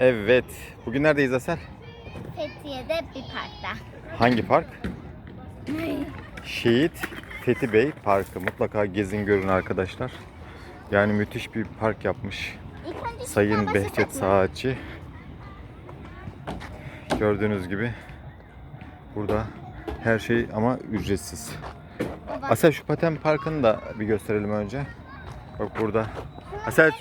Evet. Bugün neredeyiz Asel? Fethiye'de bir parkta. Hangi park? Şehit Fethi Bey Parkı. Mutlaka gezin görün arkadaşlar. Yani müthiş bir park yapmış. Sayın Behçet? Saatçi. Gördüğünüz gibi burada her şey ama ücretsiz. Asel şu paten parkını da bir gösterelim önce. Bak burada. Ben?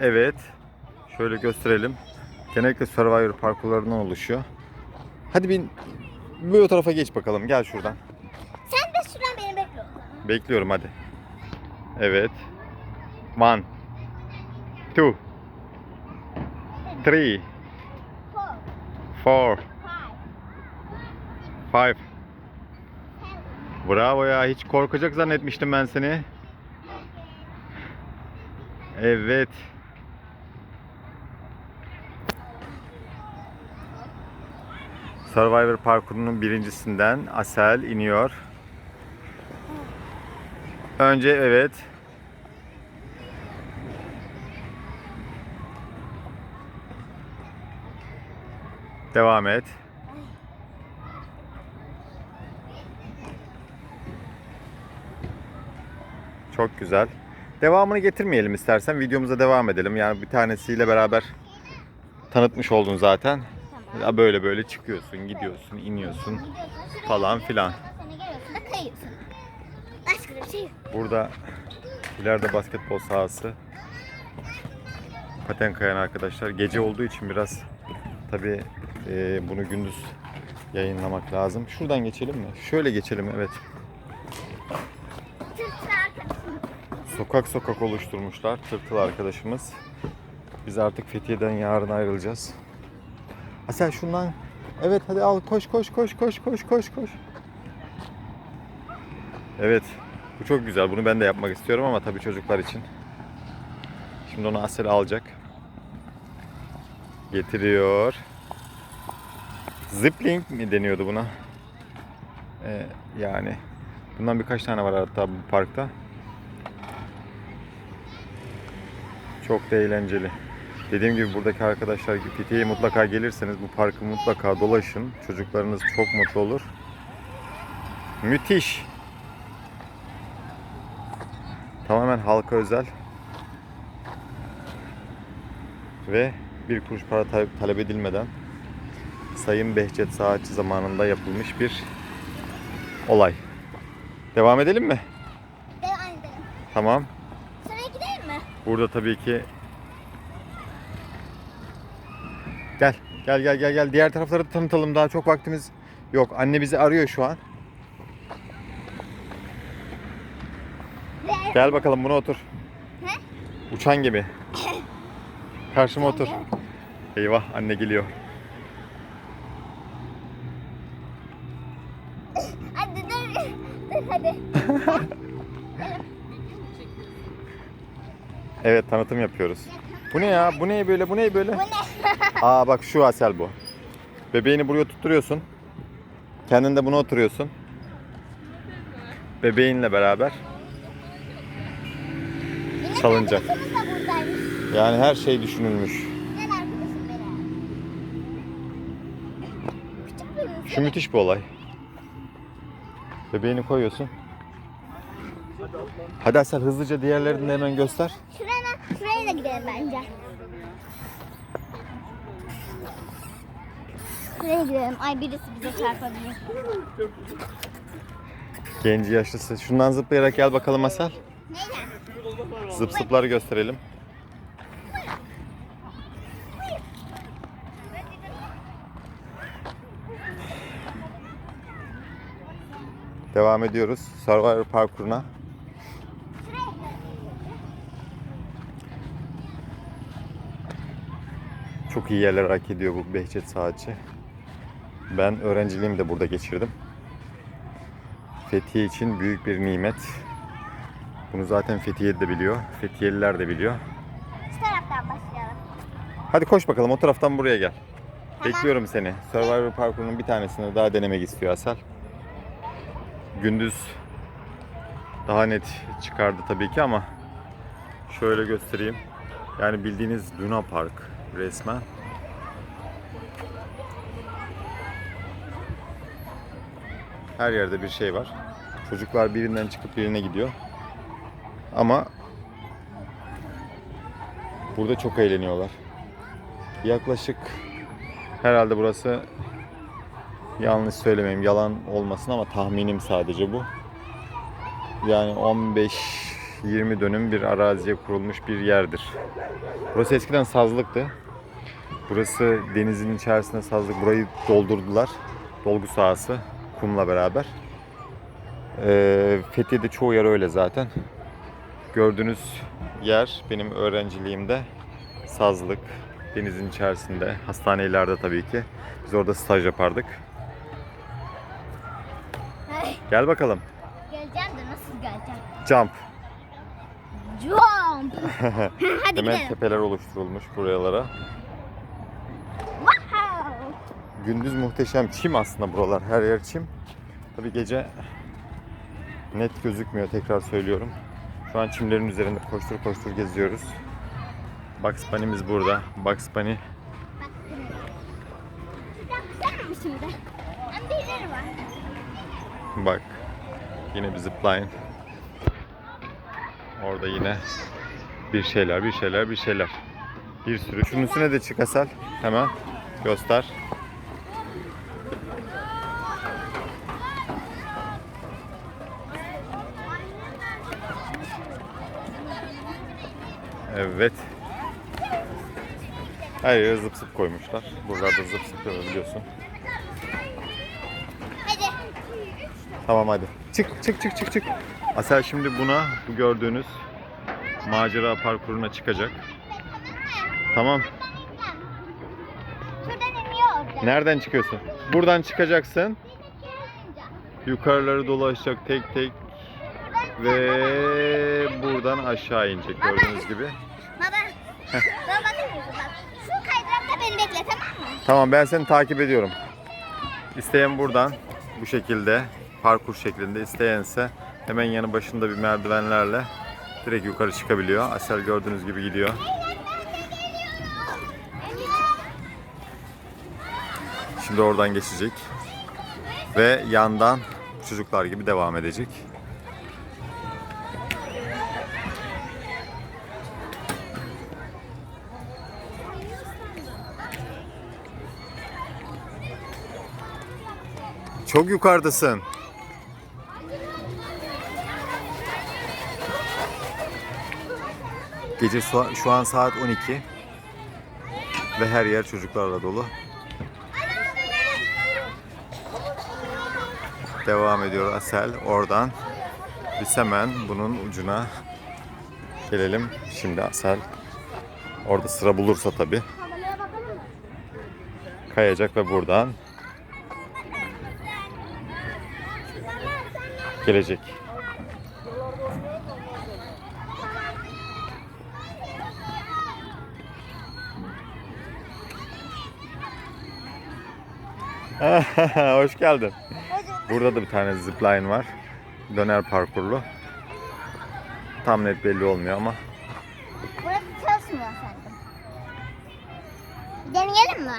evet. Şöyle gösterelim. Genellikle Survivor parkurlarından oluşuyor. Hadi bin bir o tarafa geç bakalım. Gel şuradan. Sen de şuradan beni bekle. Bekliyorum hadi. Evet. One. Two. Three. Four, Five. Bravo ya. Hiç korkacak zannetmiştim ben seni. Evet. Survivor parkurunun birincisinden Asel iniyor. Önce evet. Devam et. Çok güzel. Devamını getirmeyelim istersen. Videomuza devam edelim. Yani bir tanesiyle beraber tanıtmış oldun zaten. Ya böyle böyle çıkıyorsun, gidiyorsun, iniyorsun falan filan. Burada ileride basketbol sahası. Paten kayan arkadaşlar. Gece olduğu için biraz tabi bunu gündüz yayınlamak lazım. Şuradan geçelim mi? Şöyle geçelim evet. Sokak sokak oluşturmuşlar. Tırtıl arkadaşımız. Biz artık Fethiye'den yarın ayrılacağız. Ha sen şundan Evet hadi al koş koş koş koş koş koş koş. Evet. Bu çok güzel. Bunu ben de yapmak istiyorum ama tabii çocuklar için. Şimdi onu Asel alacak. Getiriyor. Zipling mi deniyordu buna? Ee, yani bundan birkaç tane var hatta bu parkta. Çok da eğlenceli. Dediğim gibi buradaki arkadaşlar Fethiye'ye mutlaka gelirseniz bu parkı mutlaka dolaşın. Çocuklarınız çok mutlu olur. Müthiş. Tamamen halka özel. Ve bir kuruş para ta- talep edilmeden Sayın Behçet Saatçi zamanında yapılmış bir olay. Devam edelim mi? Devam edelim. Tamam. Şuraya gidelim mi? Burada tabii ki Gel, gel, gel, gel, gel. Diğer tarafları da tanıtalım. Daha çok vaktimiz yok. Anne bizi arıyor şu an. Gel bakalım buna otur. Uçan gibi. Karşıma otur. Eyvah, anne geliyor. hadi dur. Dur hadi. Evet, tanıtım yapıyoruz. Bu ne ya? Bu ne böyle? Bu ne böyle? Bu ne? Aa bak şu Asel bu. Bebeğini buraya tutturuyorsun. Kendin de buna oturuyorsun. Bebeğinle beraber. Benim Salıncak. arkadaşımız da buradaymış. Yani her şey düşünülmüş. Gel arkadaşım benim. Küçük bir Şu müthiş bir olay. Bebeğini koyuyorsun. Hadi Asel hızlıca diğerlerini de hemen göster. Şuraya, şuraya da gidelim bence. Şuraya gidelim. Ay birisi bize çarpabilir. Genci yaşlısı. Şundan zıplayarak gel bakalım Asel. Neyle? Zıp zıpları gösterelim. Devam ediyoruz Survivor parkuruna. Çok iyi yerler hak ediyor bu Behçet Saatçi. Ben öğrenciliğimi de burada geçirdim. Fethiye için büyük bir nimet. Bunu zaten Fethiye de biliyor. Fethiyeliler de biliyor. Şu taraftan başlayalım. Hadi koş bakalım o taraftan buraya gel. Tamam. Bekliyorum seni. Survivor parkurunun bir tanesini daha denemek istiyor Asel. Gündüz daha net çıkardı tabii ki ama şöyle göstereyim. Yani bildiğiniz Luna Park resmen. Her yerde bir şey var. Çocuklar birinden çıkıp birine gidiyor. Ama burada çok eğleniyorlar. Yaklaşık herhalde burası yanlış söylemeyeyim, yalan olmasın ama tahminim sadece bu. Yani 15-20 dönüm bir araziye kurulmuş bir yerdir. Burası eskiden sazlıktı. Burası denizin içerisinde sazlık. Burayı doldurdular. Dolgu sahası kumla beraber. Ee, Fethiye'de çoğu yer öyle zaten. Gördüğünüz yer benim öğrenciliğimde sazlık. Denizin içerisinde. Hastanelerde tabii ki. Biz orada staj yapardık. Gel bakalım. geleceğim de nasıl geleceğim? Jump. Jump. Hadi Hemen gidelim. tepeler oluşturulmuş buralara. Gündüz muhteşem çim aslında buralar. Her yer çim. Tabi gece net gözükmüyor tekrar söylüyorum. Şu an çimlerin üzerinde koştur koştur geziyoruz. Bugs Bunny'miz burada. Bugs Bunny bak. Yine bir zipline. Orada yine bir şeyler, bir şeyler, bir şeyler. Bir sürü. Şunun üstüne de çık Asel. Hemen göster. Evet. Her yere zıp zıp koymuşlar. Buralarda zıp zıp yok biliyorsun. Hadi. Tamam hadi. Çık çık çık çık çık. Asel şimdi buna bu gördüğünüz macera parkuruna çıkacak. Tamam. Nereden çıkıyorsun? Buradan çıkacaksın. Yukarıları dolaşacak tek tek ve buradan aşağı inecek gördüğünüz gibi. Baba. Baba bakın bak. Şu kaydırakta beni bekle tamam mı? Tamam ben seni takip ediyorum. İsteyen buradan bu şekilde parkur şeklinde isteyense hemen yanı başında bir merdivenlerle direkt yukarı çıkabiliyor. Asel gördüğünüz gibi gidiyor. Şimdi oradan geçecek. Ve yandan çocuklar gibi devam edecek. Çok yukarıdasın. Gece şu, an saat 12 ve her yer çocuklarla dolu. Devam ediyor Asel oradan. Biz hemen bunun ucuna gelelim. Şimdi Asel orada sıra bulursa tabi Havalara bakalım mı? kayacak ve buradan gelecek. Hoş geldin. Burada da bir tane zipline var. Döner parkurlu. Tam net belli olmuyor ama. Burası çalışmıyor sandım. Deneyelim mi?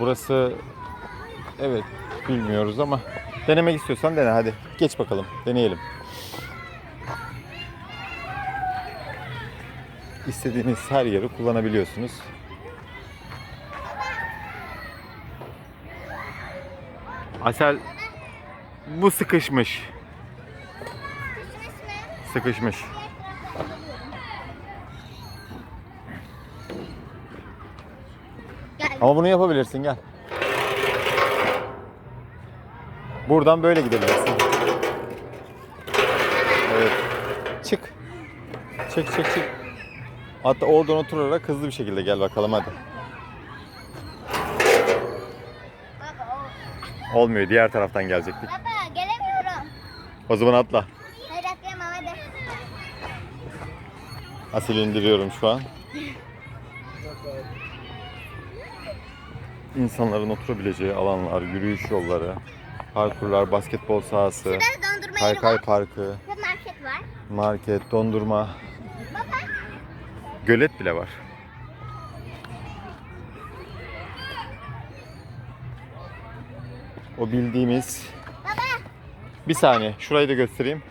Burası evet bilmiyoruz ama denemek istiyorsan dene hadi. Geç bakalım deneyelim. İstediğiniz her yeri kullanabiliyorsunuz. Asel bu sıkışmış. Sıkışmış. Ama bunu yapabilirsin gel. Buradan böyle gidebilirsin. Evet. Çık. Çık çık çık. Hatta oradan oturarak hızlı bir şekilde gel bakalım hadi. Olmuyor diğer taraftan gelecektik. baba gelemiyorum. O zaman atla. Hayır atlayamam hadi. Asil indiriyorum şu an. İnsanların oturabileceği alanlar, yürüyüş yolları, parkurlar, basketbol sahası, Burada dondurma yeri kaykay var. parkı, Ve market var. market, dondurma, Baba. gölet bile var. O bildiğimiz Baba. Bir saniye şurayı da göstereyim.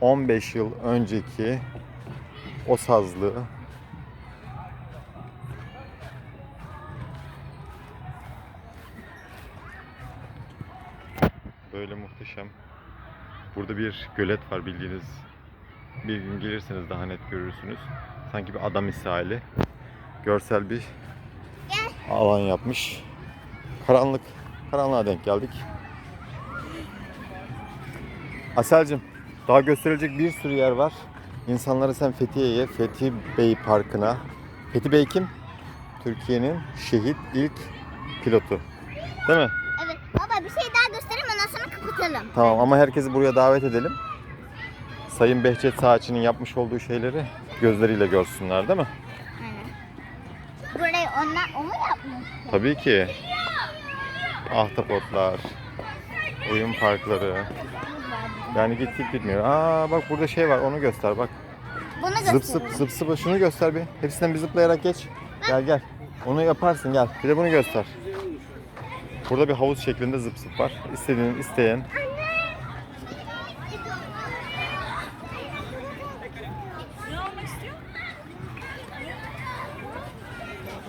15 yıl önceki o sazlığı Burada bir gölet var bildiğiniz. Bir gün gelirseniz daha net görürsünüz. Sanki bir ada misali. Görsel bir alan yapmış. Karanlık. Karanlığa denk geldik. Aselcim, daha gösterilecek bir sürü yer var. İnsanları sen Fethiye'ye, Fethi Bey Parkı'na. Fethi Bey kim? Türkiye'nin şehit ilk pilotu. Değil mi? Evet. Baba bir şey daha göstereyim ondan sonra kapatalım. Tamam ama herkesi buraya davet edelim. Sayın Behçet Saatçı'nın yapmış olduğu şeyleri gözleriyle görsünler değil mi? Aynen. Burayı onlar o mu yapmış? Tabii ki. Ahtapotlar, oyun parkları. Yani git git bitmiyor. Aa bak burada şey var onu göster bak. Bunu Zıp zıp zıp zıp şunu göster bir. Hepsinden bir zıplayarak geç. Gel gel. Onu yaparsın gel. Bir de bunu göster. Burada bir havuz şeklinde zıp zıp var. İstediğin isteyen.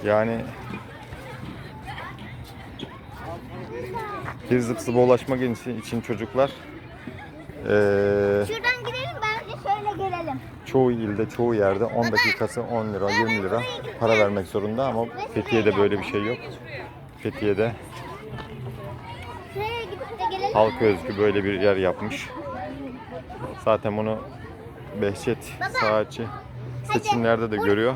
Yani bir zıp zıpa ulaşmak için, için çocuklar eee Şuradan gidelim bence şöyle gelelim. çoğu ilde, çoğu yerde 10 dakikası 10 lira, 20 lira para vermek zorunda ama Fethiye'de böyle bir şey yok. Fethiye'de Şuraya gidip de gelelim. Halka özgü böyle bir yer yapmış. Zaten bunu Behçet Saatçi seçimlerde de görüyor.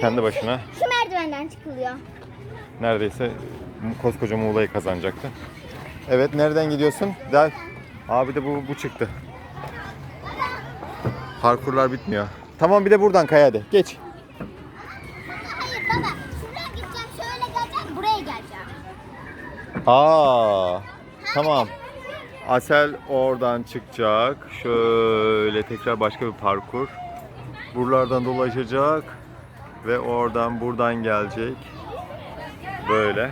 Kendi başına Şu merdivenden çıkılıyor. neredeyse koskoca Muğla'yı kazanacaktı. Evet nereden gidiyorsun? Gel. Abi de bu, bu çıktı. Parkurlar bitmiyor. Tamam bir de buradan kay hadi. Geç. Hayır baba. Şuraya gideceğim. Şöyle geleceğim. Buraya geleceğim. Aa, tamam. Asel oradan çıkacak. Şöyle tekrar başka bir parkur. Buralardan dolaşacak ve oradan buradan gelecek. Böyle.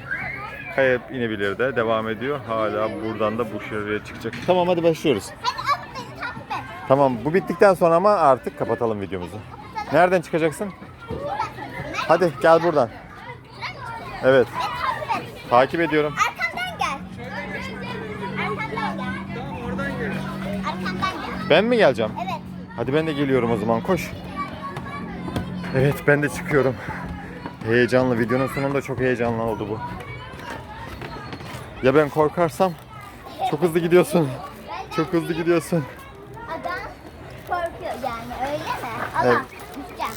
Kayıp inebilir de devam ediyor. Hala buradan da bu şuraya çıkacak. Tamam hadi başlıyoruz. Tamam bu bittikten sonra ama artık kapatalım videomuzu. Nereden çıkacaksın? Hadi gel buradan. Evet. Takip ediyorum. Ben mi geleceğim? Evet. Hadi ben de geliyorum o zaman koş. Evet ben de çıkıyorum. Heyecanlı videonun sonunda çok heyecanlı oldu bu. Ya ben korkarsam çok hızlı gidiyorsun. Çok hızlı gidiyorsun. Adam korkuyor yani öyle mi? Allah Evet. düşeceğim.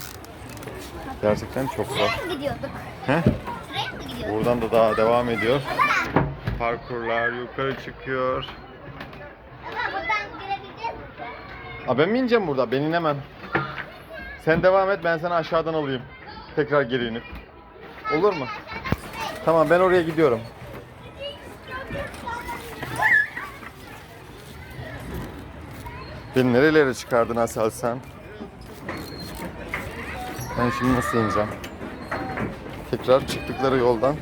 Gerçekten çok zor. Mı gidiyorduk? He? Şuraya mı gidiyorduk? Buradan da daha devam ediyor. Parkurlar yukarı çıkıyor. Ama buradan girebileceğiz Aa, ben mi ineceğim burada? Ben inemem. Sen devam et ben seni aşağıdan alayım. Tekrar geri inip. Olur mu? Tamam ben oraya gidiyorum. Beni nerelere çıkardın Asel sen? Ben şimdi nasıl ineceğim? Tekrar çıktıkları yoldan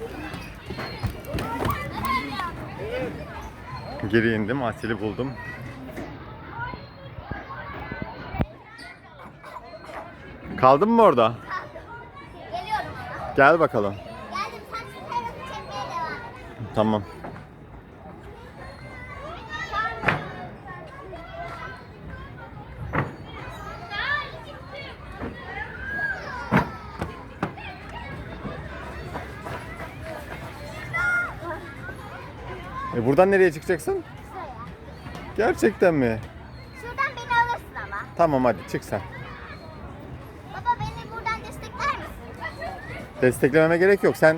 geri indim. Asel'i buldum. Kaldın mı orada? Geliyorum. Gel bakalım. Geldim sen şu tarafı çekmeye devam et. Tamam. E buradan nereye çıkacaksın? Şuraya. Gerçekten mi? Şuradan beni alırsın ama. Tamam hadi çık sen. Baba beni buradan destekler misin? Desteklememe gerek yok. Sen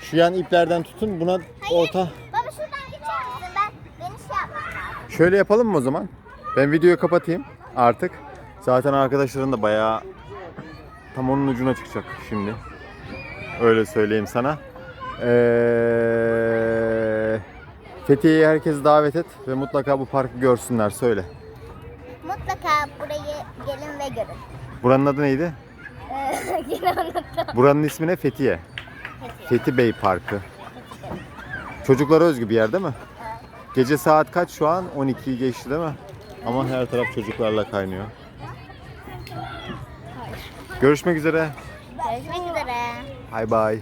şu yan iplerden tutun. Buna orta. Baba şuradan geçer misin? Ben beni şey yapmam lazım. Şöyle yapalım mı o zaman? Ben videoyu kapatayım artık. Zaten arkadaşların da bayağı tam onun ucuna çıkacak şimdi. Öyle söyleyeyim sana. Ee, Fethiye'ye herkesi davet et ve mutlaka bu parkı görsünler. Söyle. Mutlaka burayı gelin ve görün. Buranın adı neydi? Yine unuttum. Buranın ismi ne? Fethiye. Peki. Fethi Bey Parkı. Çocuklara özgü bir yer değil mi? Gece saat kaç şu an? 12'yi geçti değil mi? Ama her taraf çocuklarla kaynıyor. Görüşmek üzere. Görüşmek üzere. Bay bay.